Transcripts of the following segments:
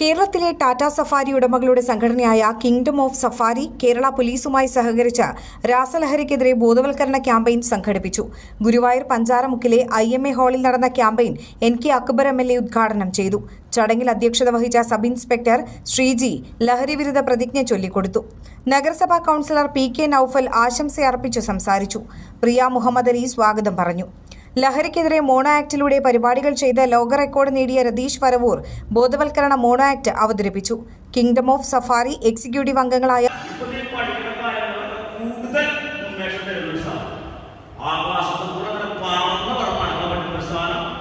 കേരളത്തിലെ ടാറ്റ സഫാരി ഉടമകളുടെ സംഘടനയായ കിങ്ഡം ഓഫ് സഫാരി കേരള പോലീസുമായി സഹകരിച്ച് രാസലഹരിക്കെതിരെ ബോധവൽക്കരണ ക്യാമ്പയിൻ സംഘടിപ്പിച്ചു. ഗുരുവായൂർ പഞ്ചാരമുക്കിലെ ഐ എം എ ഹാളിൽ നടന്ന campaign N K Akbar M L A ഉദ്ഘാടനം ചെയ്തു. ചടങ്ങിൽ അധ്യക്ഷത വഹിച്ച സബ് ഇൻസ്പെക്ടർ ശ്രീജി ലഹരിവിരുദ്ധ പ്രതിജ്ഞ ചൊല്ലിക്കൊടുത്തു. നഗരസഭാ കൌൺസിലർ പി കെ നൌഫൽ ആശംസയർപ്പിച്ചു സംസാരിച്ചു. പ്രിയ മുഹമ്മദ് അലി സ്വാഗതം പറഞ്ഞു. ലഹരിക്കെതിരെ മോണോ ആക്ടിലൂടെ പരിപാടികൾ ചെയ്ത് ലോക റെക്കോർഡ് നേടിയ രതീഷ് വരവൂർ ബോധവൽക്കരണ മോണോ ആക്ട് അവതരിപ്പിച്ചു. കിങ്ഡം ഓഫ് സഫാരി എക്സിക്യൂട്ടീവ് അംഗങ്ങളായ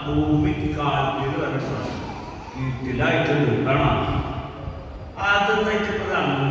ഭൂമിക്ക് കിട്ടില്ല കൂടുതൽ ഉന്മേഷം തരുന്ന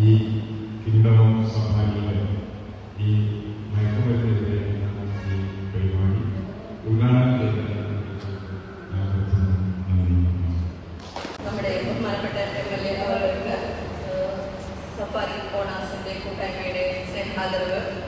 ഈ കിങ്ഡം ഓഫ് ഈ മയക്കുമരുന്നിനെതിരെ ഈ പരിപാടി ഉദ്ഘാടനം ചെയ്തതിന് ഞാൻ നമ്മുടെ എൽ എ അവർക്ക് സഫാരി ഓണാസിന്റെ കൂട്ടായ്മയുടെ സ്നേഹാദരവ്